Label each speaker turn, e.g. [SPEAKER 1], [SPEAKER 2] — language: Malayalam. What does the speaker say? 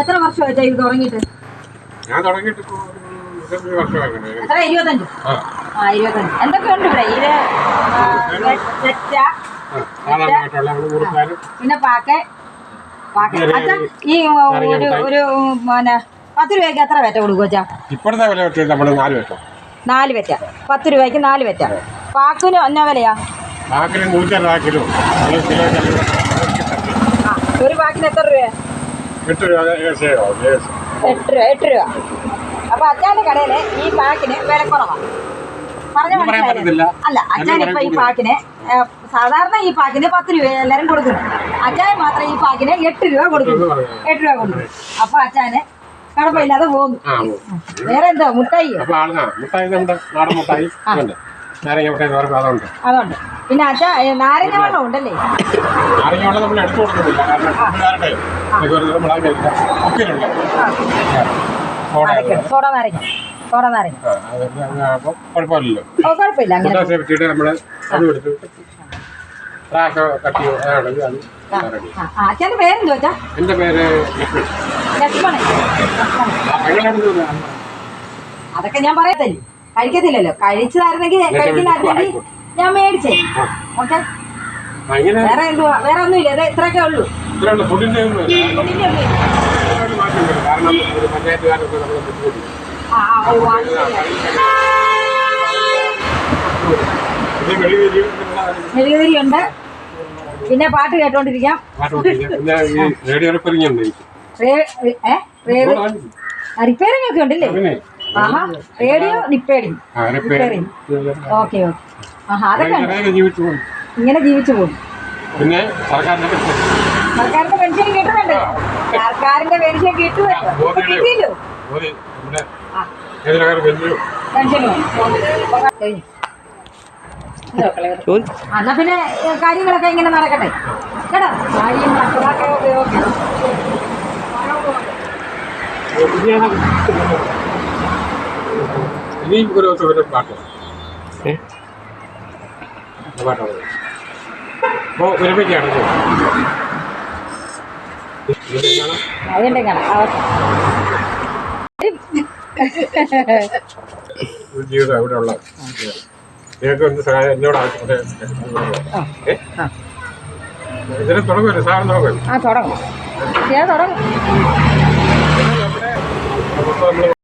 [SPEAKER 1] എത്ര വർഷമായിട്ടാ ഇത് തുടങ്ങിയിട്ട്?
[SPEAKER 2] ഞാൻ തുടങ്ങിയിട്ട്
[SPEAKER 1] എത്ര? ഇരുപത്തഞ്ച്?
[SPEAKER 2] ആ.
[SPEAKER 1] ഇരുപത്തഞ്ച്. എന്തൊക്കെയുണ്ട് ഇവിടെ? ഇത് പിന്നെ പാക്കെ. പാക്കെ. അച്ഛാ ഈ ഒരു ഒരു പിന്നെ പത്ത് രൂപയ്ക്ക് എത്ര വെറ്റ കൊടുക്കും അച്ഛാ?
[SPEAKER 2] ഇപ്പോഴത്തെ വില നമ്മൾ നാല് വെറ്റ.
[SPEAKER 1] നാല് വെറ്റ. പത്ത് രൂപയ്ക്ക് നാല് വെറ്റ. പാക്കിന് എന്നാ വിലയാ?
[SPEAKER 2] പാക്കിന് നൂറ്ററുപത് കിലോ. ഒരു
[SPEAKER 1] പാക്കിന് എത്ര രൂപ
[SPEAKER 2] എട്ട് രൂപ
[SPEAKER 1] എട്ട് രൂപ എട്ട് രൂപ അപ്പൊ അച്ഛാന്റെ കടയിൽ ഈ പാക്കിന് വില കുറവാണ് പറഞ്ഞ
[SPEAKER 2] ഒന്നും
[SPEAKER 1] അല്ല അച്ഛൻ
[SPEAKER 2] എല്ലാം
[SPEAKER 1] ഇപ്പൊ ഈ പാക്കിന് സാധാരണ ഈ പാക്കിന് പത്ത് രൂപ എല്ലാരും കൊടുക്കുന്നു അച്ഛാൻ മാത്രം ഈ പാക്കിന് എട്ട് രൂപ കൊടുക്കുന്നു. എട്ട് രൂപ കൊടുക്കുന്നു. അപ്പൊ അച്ചാന് കടപ്പില്ലാതെ പോകുന്നു.
[SPEAKER 2] ആ
[SPEAKER 1] വേറെ എന്തോ
[SPEAKER 2] മുട്ടായി മുട്ടായി നമ്മുടെ നാടൻ മുട്ടായി. നാരങ്ങ അതുണ്ട്.
[SPEAKER 1] അതുണ്ട്. പിന്നെ അച്ഛാ നാരങ്ങ വെള്ളം ഉണ്ടല്ലേ?
[SPEAKER 2] നാരങ്ങ വെള്ളം നമ്മൾ എടുത്തു കൊടുക്കുന്നില്ല. കാരണം നമ്മൾ സോഡ.
[SPEAKER 1] നാരങ്ങ. സോഡ നാരങ്ങ.
[SPEAKER 2] കുഴപ്പമില്ലല്ലോ.
[SPEAKER 1] കുഴപ്പമില്ല. അങ്ങനെ.
[SPEAKER 2] പറ്റിയിട്ട് അത്
[SPEAKER 1] പേരെന്തോ അച്ഛാ
[SPEAKER 2] എന്റെ പേര്
[SPEAKER 1] ലക്ഷ്മണൻ. അതൊക്കെ ഞാൻ പറയത്തില്ല? കഴിക്കത്തില്ലല്ലോ. കഴിച്ചതായിരുന്നെങ്കിൽ കഴിക്കുന്നതായിരുന്നെങ്കിൽ ഞാൻ മേടിച്ചേ. ഓക്കെ? വേറെ എന്തുവാ? വേറെ ഒന്നുമില്ല. ഇത് ഇത്രയൊക്കെ ഉള്ളൂ. മെഴുകുതിരി ഉണ്ട് പിന്നെ പാട്ട് കേട്ടോണ്ടിരിക്കാം.
[SPEAKER 2] റിപ്പയറിംഗ്
[SPEAKER 1] ഒക്കെ ഉണ്ടല്ലേ? റേഡിയോ റിപ്പയറിംഗ്
[SPEAKER 2] ആ. Repairing
[SPEAKER 1] okay okay. ആഹാ അതൊക്കെ ഉണ്ട്.
[SPEAKER 2] ജീവിച്ചു പോകും.
[SPEAKER 1] ഇങ്ങനെ ജീവിച്ചു പോകും.
[SPEAKER 2] പിന്നെ സർക്കാരിന്റെ
[SPEAKER 1] സർക്കാരിന്റെ പെൻഷൻ കിട്ടുന്നുണ്ട്. സർക്കാരിന്റെ പെൻഷൻ കിട്ടുമല്ലോ. ഇപ്പൊ കിട്ടിയല്ലോ.
[SPEAKER 2] മോദി നമ്മുടെ
[SPEAKER 1] ആ.
[SPEAKER 2] കേന്ദ്രക്കാർ വലിയ
[SPEAKER 1] പെൻഷൻ കഴിഞ്ഞു ആ, എന്നാ പിന്നെ ഏ, കാര്യങ്ങളൊക്കെ ഇങ്ങനെ നടക്കട്ടെ. കേട്ടോ? കാര്യം മറ്റൊക്കെ ഉപയോഗിക്കണം.
[SPEAKER 2] ഇനിയും ഒരു ദിവസം ഒരു പാട്ട്. പാട്ടാണ് അപ്പോൾ ഒരുമിക്കാണ്
[SPEAKER 1] അതുകൊണ്ട് കാണാം അവസ്ഥ
[SPEAKER 2] ജീവിതം ഇവിടെ ഉള്ള നിങ്ങൾക്ക് എന്ത് സഹായം എന്നോട് ആവശ്യപ്പെട്ട
[SPEAKER 1] ആ.
[SPEAKER 2] ഇതിനെ തുടങ്ങുമല്ലോ സാധനം തുടങ്ങുമല്ലോ.
[SPEAKER 1] ആ തുടങ്ങും. തുടങ്ങും.